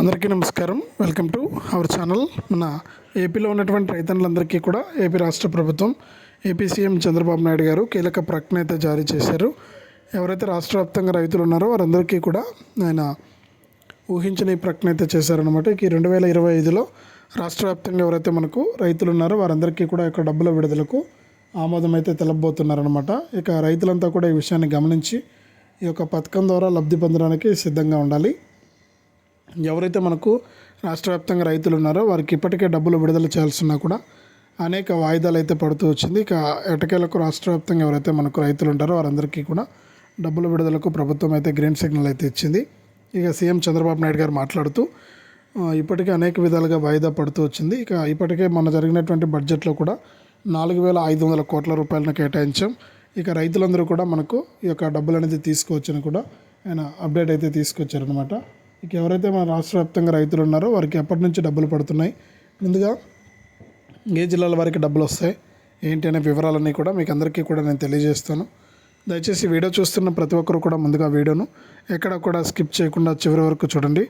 అందరికీ నమస్కారం. Welcome to our channel. మన ఏపీలో ఉన్నటువంటి రైతన్నులందరికీ కూడా ఏపీ రాష్ట్ర ప్రభుత్వం ఏపీ సీఎం చంద్రబాబు నాయుడు గారు కీలక ప్రకటన అయితే జారీ చేశారు. ఎవరైతే రాష్ట్ర వ్యాప్తంగా రైతులు ఉన్నారో వారందరికీ కూడా ఆయన ఊహించిన ఈ ప్రకటన అయితే చేశారనమాట ఈ రెండు వేల ఇరవై ఐదులో రాష్ట్ర వ్యాప్తంగా ఎవరైతే మనకు రైతులు ఉన్నారో వారందరికీ కూడా యొక్క డబ్బుల విడుదలకు ఆమోదం అయితే తెలపబోతున్నారనమాట ఇక రైతులంతా కూడా ఈ విషయాన్ని గమనించి ఈ యొక్క పథకం ద్వారా లబ్ధి పొందడానికి సిద్ధంగా ఉండాలి. ఎవరైతే మనకు రాష్ట్ర వ్యాప్తంగా రైతులు ఉన్నారో వారికి ఇప్పటికే డబ్బులు విడుదల చేయాల్సిన కూడా అనేక వాయిదాలు అయితే పడుతూ వచ్చింది. ఇక ఎటకేలకు రాష్ట్ర వ్యాప్తంగా ఎవరైతే మనకు రైతులు ఉంటారో వారందరికీ కూడా డబ్బుల విడుదలకు ప్రభుత్వం అయితే గ్రీన్ సిగ్నల్ అయితే ఇచ్చింది. ఇక సీఎం చంద్రబాబు నాయుడు గారు మాట్లాడుతూ ఇప్పటికే అనేక విధాలుగా వాయిదా పడుతూ వచ్చింది. ఇక ఇప్పటికే మన జరిగినటువంటి బడ్జెట్లో కూడా నాలుగు వేల ఐదు వందల కోట్ల రూపాయలను కేటాయించాం. ఇక రైతులందరూ కూడా మనకు ఈ యొక్క డబ్బులు అనేది తీసుకోవచ్చని కూడా ఆయన అప్డేట్ అయితే తీసుకొచ్చారనమాట ఇక ఎవరైతే మన రాష్ట్ర వ్యాప్తంగా రైతులు ఉన్నారో వారికి ఎప్పటి నుంచి డబ్బులు పడుతున్నాయి? ముందుగా ఏ జిల్లాల వారికి డబ్బులు వస్తాయి? ఏంటి అనే వివరాలన్నీ కూడా మీకు అందరికీ కూడా నేను తెలియజేస్తాను. దయచేసి వీడియో చూస్తున్న ప్రతి ఒక్కరు కూడా ముందుగా వీడియోను ఎక్కడ కూడా స్కిప్ చేయకుండా చివరి వరకు చూడండి.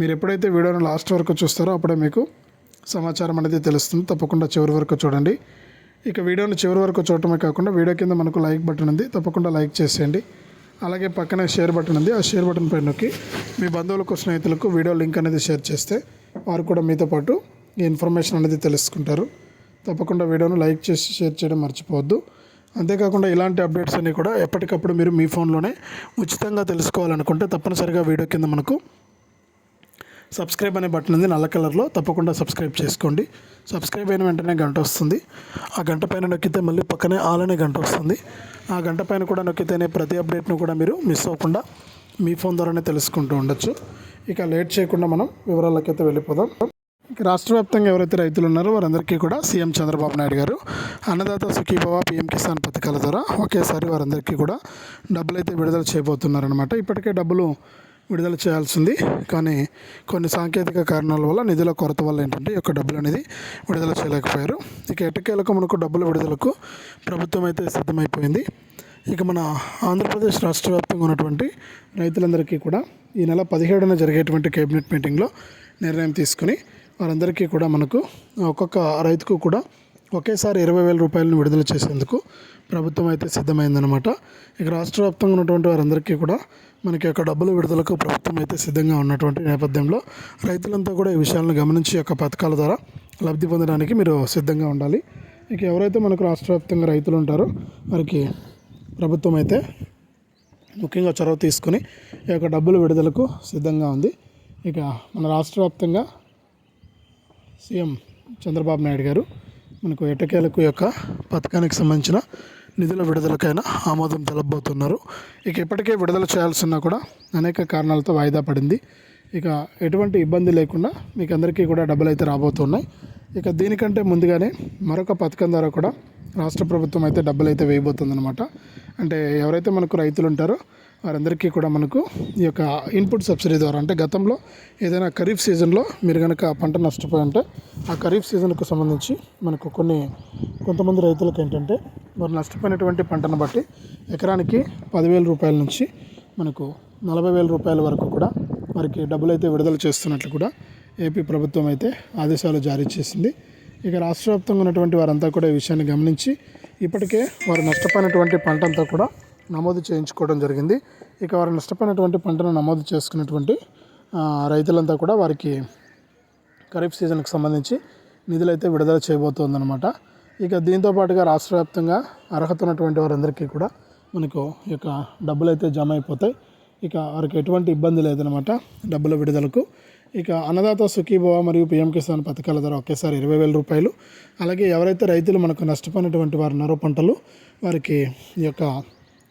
మీరు ఎప్పుడైతే వీడియోను లాస్ట్ వరకు చూస్తారో అప్పుడే మీకు సమాచారం అనేది తెలుస్తుంది. తప్పకుండా చివరి వరకు చూడండి. ఇక వీడియోని చివరి వరకు చూడటమే కాకుండా వీడియో కింద మనకు లైక్ బటన్ ఉంది. తప్పకుండా లైక్ చేసేయండి. అలాగే పక్కనే షేర్ బటన్ ఉంది. ఆ షేర్ బటన్ పై నొక్కి మీ బంధువులకు స్నేహితులకు వీడియో లింక్ అనేది షేర్ చేస్తే వారు కూడా మీతో పాటు ఈ ఇన్ఫర్మేషన్ అనేది తెలుసుకుంటారు. తప్పకుండా వీడియోను లైక్ చేసి షేర్ చేయడం మర్చిపోవద్దు. అంతేకాకుండా ఇలాంటి అప్డేట్స్ అన్నీ కూడా ఎప్పటికప్పుడు మీరు మీ ఫోన్లోనే ఉచితంగా తెలుసుకోవాలనుకుంటే తప్పనిసరిగా వీడియో కింద మనకు సబ్స్క్రైబ్ అనే బటన్ ఉంది నల్ల కలర్లో. తప్పకుండా సబ్స్క్రైబ్ చేసుకోండి. సబ్స్క్రైబ్ అయిన వెంటనే గంట వస్తుంది. ఆ గంట పైన నొక్కితే మళ్ళీ పక్కనే ఆల్ అనే గంట వస్తుంది. ఆ గంట పైన కూడా నొక్కితేనే ప్రతి అప్డేట్ను కూడా మీరు మిస్ అవ్వకుండా మీ ఫోన్ ద్వారానే తెలుసుకుంటూ ఉండొచ్చు. ఇక లేట్ చేయకుండా మనం వివరాలకైతే వెళ్ళిపోదాం. రాష్ట్ర వ్యాప్తంగా ఎవరైతే రైతులు ఉన్నారో వారందరికీ కూడా సీఎం చంద్రబాబు నాయుడు గారు అన్నదాత సుఖీభవ పిఎం కిసాన్ పథకాల ద్వారా ఒకేసారి వారందరికీ కూడా డబ్బులు అయితే విడుదల చేయబోతున్నారనమాట ఇప్పటికే డబ్బులు విడుదల చేయాల్సింది. కానీ కొన్ని సాంకేతిక కారణాల వల్ల నిధుల కొరత వల్ల ఏంటంటే ఈ యొక్క డబ్బులు అనేది విడుదల చేయలేకపోయారు. ఇక ఎట్టకేలకు మనకు డబ్బుల విడుదలకు ప్రభుత్వం అయితే సిద్ధమైపోయింది. ఇక మన ఆంధ్రప్రదేశ్ రాష్ట్ర వ్యాప్తంగా ఉన్నటువంటి రైతులందరికీ కూడా ఈ నెల పదిహేడున జరిగేటువంటి కేబినెట్ మీటింగ్లో నిర్ణయం తీసుకుని వారందరికీ కూడా మనకు ఒక్కొక్క రైతుకు కూడా ఒకేసారి ఇరవై వేల రూపాయలను విడుదల చేసేందుకు ప్రభుత్వం అయితే సిద్ధమైందనమాట ఇక రాష్ట్ర వ్యాప్తంగా ఉన్నటువంటి వారందరికీ కూడా మనకి యొక్క డబ్బుల విడుదలకు ప్రభుత్వం అయితే సిద్ధంగా ఉన్నటువంటి నేపథ్యంలో రైతులంతా కూడా ఈ విషయాలను గమనించి యొక్క పథకాల ద్వారా లబ్ధి పొందడానికి మీరు సిద్ధంగా ఉండాలి. ఇక ఎవరైతే మనకు రాష్ట్ర వ్యాప్తంగా రైతులు ఉంటారో వారికి ప్రభుత్వం అయితే ముఖ్యంగా చొరవ తీసుకుని ఈ యొక్క డబ్బుల విడుదలకు సిద్ధంగా ఉంది. ఇక మన రాష్ట్ర వ్యాప్తంగా సీఎం చంద్రబాబు నాయుడు గారు మనకు ఎటకేలకు యొక్క పథకానికి సంబంధించిన నిధుల విడుదలకైనా ఆమోదం తెలబోతున్నారు ఇక ఇప్పటికే విడుదల చేయాల్సిన కూడా అనేక కారణాలతో వాయిదా పడింది. ఇక ఎటువంటి ఇబ్బంది లేకుండా మీకు అందరికీ కూడా డబ్బులు అయితే రాబోతున్నాయి. ఇక దీనికంటే ముందుగానే మరొక పథకం ద్వారా కూడా రాష్ట్ర ప్రభుత్వం అయితే డబ్బులు అయితే వేయబోతుందన్నమాట. అంటే ఎవరైతే మనకు రైతులు ఉంటారో వారందరికీ కూడా మనకు ఈ యొక్క ఇన్పుట్ సబ్సిడీ ద్వారా అంటే గతంలో ఏదైనా ఖరీఫ్ సీజన్లో మీరు కనుక పంట నష్టపోయి ఉంటే ఆ ఖరీఫ్ సీజన్కు సంబంధించి మనకు కొన్ని కొంతమంది రైతులకు ఏంటంటే వారు నష్టపోయినటువంటి పంటను బట్టి ఎకరానికి పదివేల రూపాయల నుంచి మనకు నలభై వేల రూపాయల వరకు కూడా వారికి డబ్బులు అయితే విడుదల చేస్తున్నట్లు కూడా ఏపీ ప్రభుత్వం అయితే ఆదేశాలు జారీ చేసింది. ఇక రాష్ట్ర వ్యాప్తంగా ఉన్నటువంటి వారంతా కూడా ఈ విషయాన్ని గమనించి ఇప్పటికే వారు నష్టపోయినటువంటి పంట అంతా కూడా నమోదు చేయించుకోవడం జరిగింది. ఇక వారు నష్టపోయినటువంటి పంటను నమోదు చేసుకున్నటువంటి రైతులంతా కూడా వారికి ఖరీఫ్ సీజన్కి సంబంధించి నిధులైతే విడుదల చేయబోతోందనమాట ఇక దీంతో పాటుగా రాష్ట్ర వ్యాప్తంగా అర్హత ఉన్నటువంటి వారందరికీ కూడా మనకు ఈ యొక్క డబ్బులు అయితే జమ అయిపోతాయి ఇక వారికి ఎటువంటి ఇబ్బంది లేదనమాట డబ్బుల విడుదలకు. ఇక అన్నదాత సుఖీభవ మరియు పిఎం కిసాన్ పథకాల ద్వారా ఒకేసారి ఇరవై వేల రూపాయలు. అలాగే ఎవరైతే రైతులు మనకు నష్టపోయినటువంటి వారు ఉన్నారో పంటలు వారికి ఈ యొక్క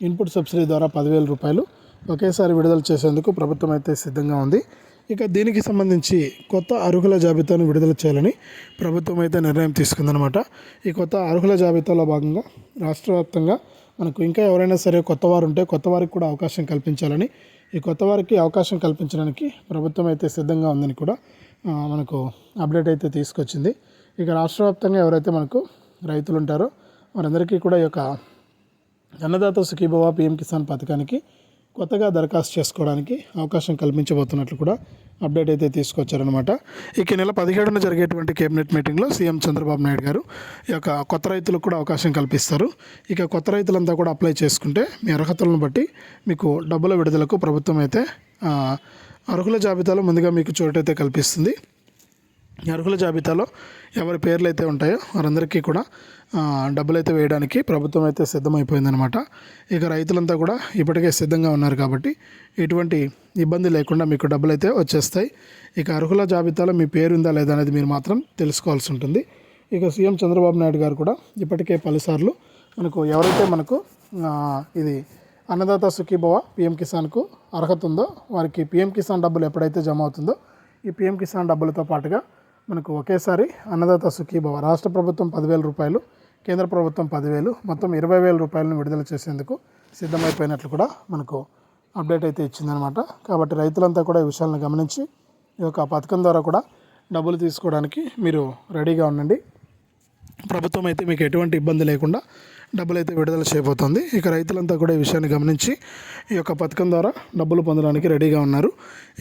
ఇన్పుట్ సబ్సిడీ ద్వారా పదివేల రూపాయలు ఒకేసారి విడుదల చేసేందుకు ప్రభుత్వం అయితే సిద్ధంగా ఉంది. ఇక దీనికి సంబంధించి కొత్త అర్హుల జాబితాను విడుదల చేయాలని ప్రభుత్వం అయితే నిర్ణయం తీసుకుందనమాట ఈ కొత్త అర్హుల జాబితాలో భాగంగా రాష్ట్ర వ్యాప్తంగా మనకు ఇంకా ఎవరైనా సరే కొత్త వారు ఉంటే కొత్త వారికి కూడా అవకాశం కల్పించాలని ఈ కొత్త వారికి అవకాశం కల్పించడానికి ప్రభుత్వం అయితే సిద్ధంగా ఉందని కూడా మనకు అప్డేట్ అయితే తీసుకొచ్చింది. ఇక రాష్ట్ర వ్యాప్తంగా ఎవరైతే మనకు రైతులు ఉంటారో వారందరికీ కూడా ఈ యొక్క అన్నదాత సుఖీభవ పిఎం కిసాన్ పథకానికి కొత్తగా దరఖాస్తు చేసుకోవడానికి అవకాశం కల్పించబోతున్నట్లు కూడా అప్డేట్ అయితే తీసుకొచ్చారనమాట ఇక నెల పదిహేడున జరిగేటువంటి కేబినెట్ మీటింగ్లో సీఎం చంద్రబాబు నాయుడు గారు ఈ యొక్క కొత్త రైతులకు కూడా అవకాశం కల్పిస్తారు. ఇక కొత్త రైతులంతా కూడా అప్లై చేసుకుంటే మీ అర్హతలను బట్టి మీకు డబ్బుల విడుదలకు ప్రభుత్వం అయితే అర్హుల జాబితాలో ముందుగా మీకు చోటైతే కల్పిస్తుంది. అర్హుల జాబితాలో ఎవరి పేర్లు అయితే ఉంటాయో వారందరికీ కూడా డబ్బులు అయితే వేయడానికి ప్రభుత్వం అయితే సిద్ధమైపోయిందనమాట ఇక రైతులంతా కూడా ఇప్పటికే సిద్ధంగా ఉన్నారు కాబట్టి ఎటువంటి ఇబ్బంది లేకుండా మీకు డబ్బులు అయితే వచ్చేస్తాయి. ఇక అర్హుల జాబితాలో మీ పేరు ఉందా లేదా అనేది మీరు మాత్రం తెలుసుకోవాల్సి ఉంటుంది. ఇక సీఎం చంద్రబాబు నాయుడు గారు కూడా ఇప్పటికే పలుసార్లు మనకు ఎవరైతే మనకు ఇది అన్నదాత సుఖీభవ పిఎం కిసాన్కు అర్హత ఉందో వారికి పిఎం కిసాన్ డబ్బులు ఎప్పుడైతే జమ అవుతుందో ఈ పిఎం కిసాన్ డబ్బులతో పాటుగా మనకు ఒకేసారి అన్నదాత సుఖీభవ. రాష్ట్ర ప్రభుత్వం పదివేల రూపాయలు కేంద్ర ప్రభుత్వం పదివేలు మొత్తం ఇరవై వేల రూపాయలను విడుదల చేసేందుకు సిద్ధమైపోయినట్లు కూడా మనకు అప్డేట్ అయితే ఇచ్చిందనమాట కాబట్టి రైతులంతా కూడా ఈ విషయాలను గమనించి ఈ యొక్క పథకం ద్వారా కూడా డబ్బులు తీసుకోవడానికి మీరు రెడీగా ఉండండి. ప్రభుత్వం అయితే మీకు ఎటువంటి ఇబ్బంది లేకుండా డబ్బులు అయితే విడుదల చేయబోతోంది. ఇక రైతులంతా కూడా ఈ విషయాన్ని గమనించి ఈ యొక్క పథకం ద్వారా డబ్బులు పొందడానికి రెడీగా ఉన్నారు.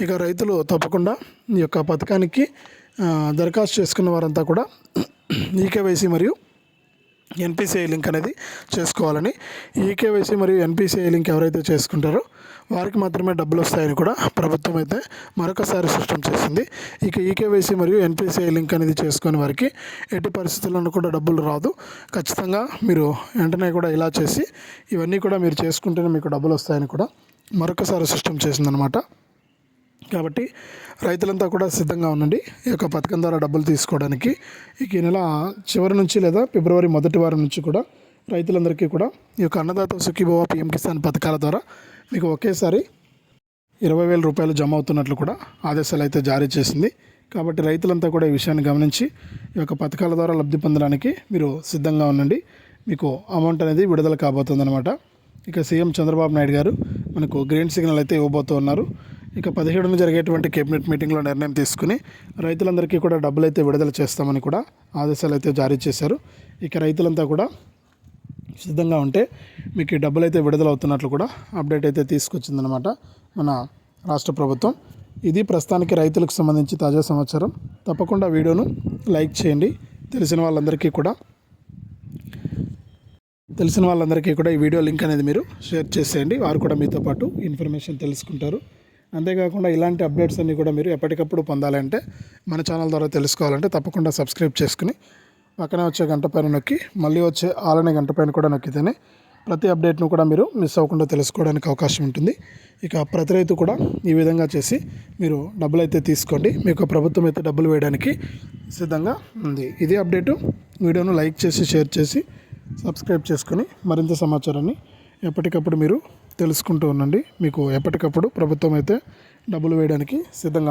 ఇక రైతులు తప్పకుండా ఈ యొక్క పథకానికి దరఖాస్తు చేసుకున్న వారంతా కూడా ఈకేవైసీ మరియు ఎన్పిసిఐ లింక్ అనేది చేసుకోవాలని ఈకేవైసీ మరియు ఎన్పిసిఐ లింక్ ఎవరైతే చేసుకుంటారో వారికి మాత్రమే డబ్బులు వస్తాయని కూడా ప్రభుత్వం అయితే మరొకసారి స్పష్టం చేసింది. ఇక ఈకేవైసీ మరియు ఎన్పిసిఐ లింక్ అనేది చేసుకుని వారికి ఎట్టి పరిస్థితుల్లోనూ కూడా డబ్బులు రాదు. ఖచ్చితంగా మీరు వెంటనే కూడా ఇలా చేసి ఇవన్నీ కూడా మీరు చేసుకుంటేనే మీకు డబ్బులు వస్తాయని కూడా మరొకసారి స్పష్టం చేసిందనమాట కాబట్టి రైతులంతా కూడా సిద్ధంగా ఉండండి. ఈ యొక్క పథకం ద్వారా డబ్బులు తీసుకోవడానికి. ఈ నెల చివరి నుంచి లేదా ఫిబ్రవరి మొదటి వారం నుంచి కూడా రైతులందరికీ కూడా ఈ యొక్క అన్నదాత సుఖీభవ పిఎం కిసాన్ పథకాల ద్వారా మీకు ఒకేసారి ఇరవై వేల రూపాయలు జమ అవుతున్నట్లు కూడా ఆదేశాలు అయితే జారీ చేసింది. కాబట్టి రైతులంతా కూడా ఈ విషయాన్ని గమనించి ఈ యొక్క పథకాల ద్వారా లబ్ధి పొందడానికి మీరు సిద్ధంగా ఉండండి. మీకు అమౌంట్ అనేది విడుదల కాబోతుందన్నమాట. ఇక సీఎం చంద్రబాబు నాయుడు గారు మనకు గ్రీన్ సిగ్నల్ అయితే ఇవ్వబోతున్నారు ఇక పదిహేడున జరిగేటువంటి కేబినెట్ మీటింగ్లో నిర్ణయం తీసుకుని రైతులందరికీ కూడా డబ్బులు అయితే విడుదల చేస్తామని కూడా ఆదేశాలు అయితే జారీ చేశారు. ఇక రైతులంతా కూడా సిద్ధంగా ఉంటే మీకు డబ్బులు అయితే విడుదల అవుతున్నట్లు కూడా అప్డేట్ అయితే తీసుకొచ్చిందనమాట మన రాష్ట్ర ప్రభుత్వం. ఇది ప్రస్తుతానికి రైతులకు సంబంధించి తాజా సమాచారం. తప్పకుండా వీడియోను లైక్ చేయండి. తెలిసిన వాళ్ళందరికీ కూడా తెలిసిన వాళ్ళందరికీ కూడా ఈ వీడియో లింక్ అనేది మీరు షేర్ చేసేయండి. వారు కూడా మీతో పాటు ఇన్ఫర్మేషన్ తెలుసుకుంటారు. అంతేకాకుండా ఇలాంటి అప్డేట్స్ అన్నీ కూడా మీరు ఎప్పటికప్పుడు పొందాలంటే మన ఛానల్ ద్వారా తెలుసుకోవాలంటే తప్పకుండా సబ్స్క్రైబ్ చేసుకుని పక్కనే వచ్చే గంట పైన నొక్కి మళ్ళీ వచ్చే ఆలనే గంట పైన కూడా నొక్కితేనే ప్రతి అప్డేట్ను కూడా మీరు మిస్ అవ్వకుండా తెలుసుకోవడానికి అవకాశం ఉంటుంది. ఇక ప్రతి రైతు కూడా ఈ విధంగా చేసి మీరు డబ్బులు అయితే తీసుకోండి. మీకు ప్రభుత్వం అయితే డబ్బులు వేయడానికి సిద్ధంగా ఉంది. ఇదే అప్డేటు వీడియోను లైక్ చేసి షేర్ చేసి సబ్స్క్రైబ్ చేసుకొని మరింత సమాచారాన్ని ఎప్పటికప్పుడు మీరు తెలుసుకుంటూ ఉండండి. మీకు ఎప్పటికప్పుడు ప్రభుత్వం అయితే డబ్బులు వేయడానికి సిద్ధంగా